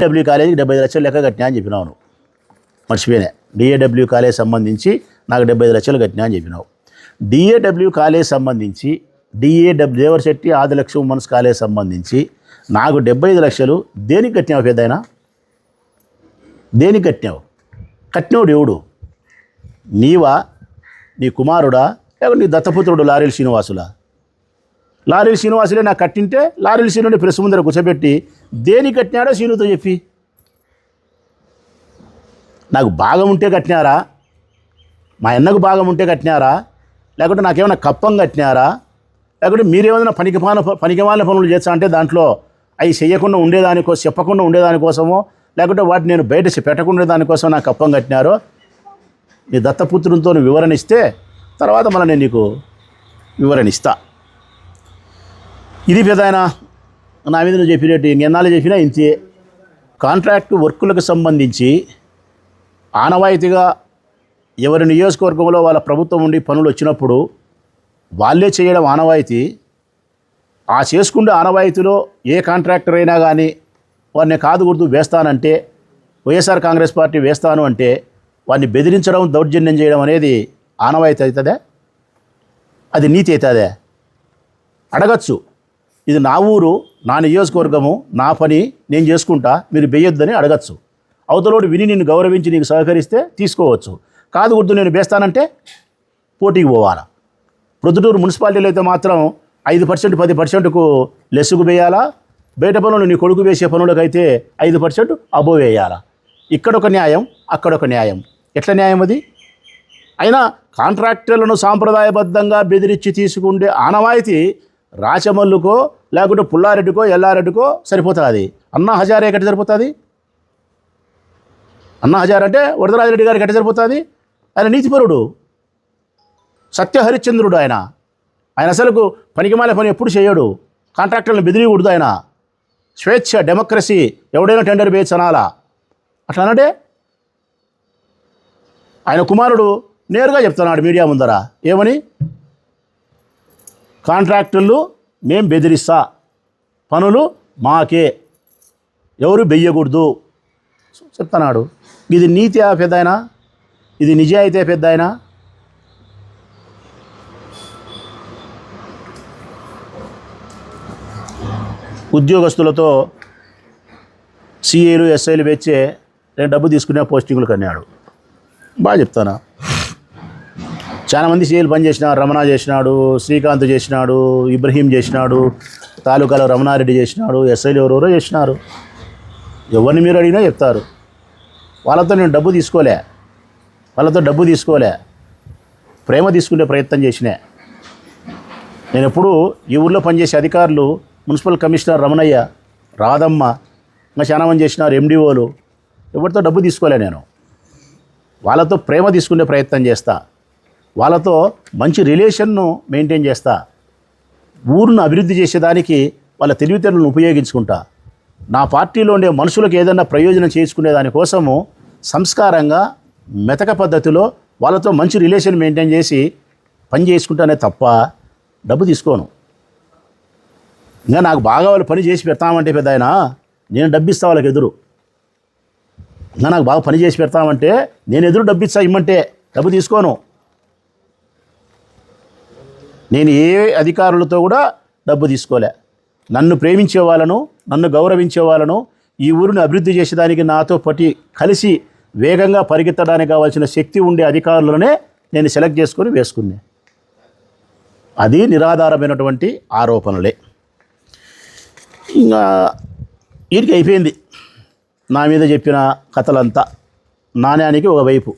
DAW కాలేజీకి డెబ్బై ఐదు లక్షలు లెక్క కట్టినా అని చెప్పినావు నువ్వు. మర్చిపోయినా. డిఏడబ్ల్యూ కాలేజ్ సంబంధించి నాకు డెబ్బై ఐదు లక్షలు కట్టినా అని చెప్పినావు. డిఏడబ్ల్యూ కాలేజ్ సంబంధించి DAW Devarasetti Adilaksha women's college సంబంధించి నాకు డెబ్బై ఐదు లక్షలు దేనికి కట్టినావు పెద్దయినా? దేనికి కట్టినావు? కట్టినవుడు ఎవడు? నీవా? నీ కుమారుడా? లేకపోతే నీ దత్తపుత్రుడు లారీల శ్రీనివాసులా? లారీల శ్రీనివాసులే నాకు కట్టింటే లారీల శ్రీనుని ప్రెస్ ముందర కూర్చోబెట్టి దేనికి కట్టినాడో శీనుతో చెప్పి. నాకు భాగం ఉంటే కట్టినారా? మా అన్నకు భాగం ఉంటే కట్టినారా? లేకుంటే నాకేమైనా కప్పం కట్టినారా? లేకుంటే మీరేమైనా పనికిమాన పనికిమాల పనులు చేస్తా అంటే దాంట్లో అవి చేయకుండా ఉండేదానికోసం చెప్పకుండా ఉండేదానికోసమో లేకుంటే వాటిని నేను బయట పెట్టకుండా దానికోసం నాకు కప్పం కట్టినారో? నీ దత్తపుత్రునితో వివరణ ఇస్తే తర్వాత మళ్ళీ నేను నీకు వివరణ ఇస్తా. ఇది పెదాయన నా మీద నువ్వు చెప్పినట్టు ఇంకెన్నాళ్ళు చెప్పినా ఇంతే. కాంట్రాక్ట్ వర్కులకు సంబంధించి ఆనవాయితీగా ఎవరి నియోజకవర్గంలో వాళ్ళ ప్రభుత్వం ఉండి పనులు వచ్చినప్పుడు వాళ్ళే చేయడం ఆనవాయితీ. ఆ చేసుకునే ఆనవాయితీలో ఏ కాంట్రాక్టర్ అయినా కానీ వారిని కాదు గుర్తు వేస్తానంటే వైఎస్ఆర్ కాంగ్రెస్ పార్టీ వేస్తాను అంటే వారిని బెదిరించడం దౌర్జన్యం చేయడం అనేది ఆనవాయితీ అవుతుందా? అది నీతి అవుతుందా? అడగచ్చు. ఇది నా ఊరు. నా నియోజకవర్గము నా పని నేను చేసుకుంటా మీరు బెయ్యొద్దని అడగచ్చు. అవతలోడు విని నిన్ను గౌరవించి నీకు సహకరిస్తే తీసుకోవచ్చు. కాదు గుర్తు నేను వేస్తానంటే పోటీకి పోవాలా? ప్రొద్దుటూరు మున్సిపాలిటీలో అయితే మాత్రం ఐదు పర్సెంట్ పది పర్సెంట్కు లెస్సుకు వేయాలా బయట పనులు నీ కొడుకు వేసే పనులకైతే ఐదు పర్సెంట్ అబో వేయాలా? ఇక్కడొక న్యాయం అక్కడొక న్యాయం. ఎట్ల న్యాయం అది? అయినా కాంట్రాక్టర్లను సాంప్రదాయబద్ధంగా బెదిరించి తీసుకుండే ఆనవాయితీ రాచమల్లుకో లేకుంటే పుల్లారెడ్డికో ఎల్లారెడ్డికో సరిపోతుంది. అన్నా హజారే ఎక్కడ సరిపోతుంది? అన్నా హజార్ అంటే వరదరాజరెడ్డి గారికి ఎక్కడ సరిపోతుంది? ఆయన నీతిపరుడు. సత్యహరిశ్చంద్రుడు ఆయన. ఆయన అసలుకు పనికిమాల పని ఎప్పుడు చేయడు. కాంట్రాక్టర్లను బెదిరియకూడదు ఆయన. స్వేచ్ఛ డెమోక్రసీ ఎవడైనా టెండర్ వేయచ్చు అనాలా అట్లా అనంటే ఆయన కుమారుడు నేరుగా చెప్తున్నాడు మీడియా ముందర. ఏమని? కాంట్రాక్టర్లు మేం బెదిరిస్తా. పనులు మాకే. ఎవరు బెయ్యకూడదు. చెప్తున్నాడు. ఇది నీతి పెద్దాయన? ఇది నిజాయితీ అయినా ఉద్యోగస్తులతో సిఏలు ఎస్ఐలు పెంచే నేను డబ్బు తీసుకునే పోస్టింగులు కన్నాడు. బాగా చెప్తానా? చాలామంది సీఏలు పని చేసినారు రమణ చేసినాడు శ్రీకాంత్ చేసినాడు ఇబ్రహీం చేసినాడు తాలూకాలో రమణారెడ్డి చేసినాడు ఎస్ఐలు ఎవరెవరో చేసినారు. ఎవరిని మీరు అడిగినా చెప్తారు. వాళ్ళతో నేను డబ్బు తీసుకోలే. వాళ్ళతో డబ్బు తీసుకోలే. ప్రేమ తీసుకునే ప్రయత్నం చేసినా. నేను ఎప్పుడు ఈ ఊర్లో పనిచేసే అధికారులు మున్సిపల్ కమిషనర్ రమణయ్య రాధమ్మ ఇంకా చాలామంది చేసినారు ఎండిఓలు ఎవరితో డబ్బు తీసుకోలే నేను. వాళ్ళతో ప్రేమ తీసుకునే ప్రయత్నం చేస్తా. వాళ్ళతో మంచి రిలేషన్ను మెయింటైన్ చేస్తా. ఊరును అభివృద్ధి చేసేదానికి వాళ్ళ తెలివితేటలను ఉపయోగించుకుంటా. నా పార్టీలో ఉండే మనుషులకు ఏదైనా ప్రయోజనం చేసుకునే దానికోసము సంస్కారంగా మెతక పద్ధతిలో వాళ్ళతో మంచి రిలేషన్ మెయింటైన్ చేసి పని చేసుకుంటానే తప్ప డబ్బు తీసుకోను. ఇంకా నాకు బాగా వాళ్ళు పని చేసి పెడతామంటే పెద్ద ఆయన నేను డబ్బు ఇస్తా వాళ్ళకి ఎదురు. ఇంకా నాకు బాగా పని చేసి పెడతామంటే నేను ఎదురు డబ్బు ఇస్తా ఇమ్మంటే డబ్బు తీసుకోను. నేను ఏ అధికారులతో కూడా డబ్బు తీసుకోలే. నన్ను ప్రేమించే వాళ్ళను నన్ను గౌరవించే వాళ్ళను ఈ ఊరిని అభివృద్ధి చేసేదానికి నాతో పట్టి కలిసి వేగంగా పరిగెత్తడానికి కావాల్సిన శక్తి ఉండే అధికారులనే నేను సెలెక్ట్ చేసుకొని వేసుకున్నా. అది నిరాధారమైనటువంటి ఆరోపణలే. ఇంకా వీరికి అయిపోయింది. నా మీద చెప్పిన కథలంతా. నాణ్యానికి ఒకవైపు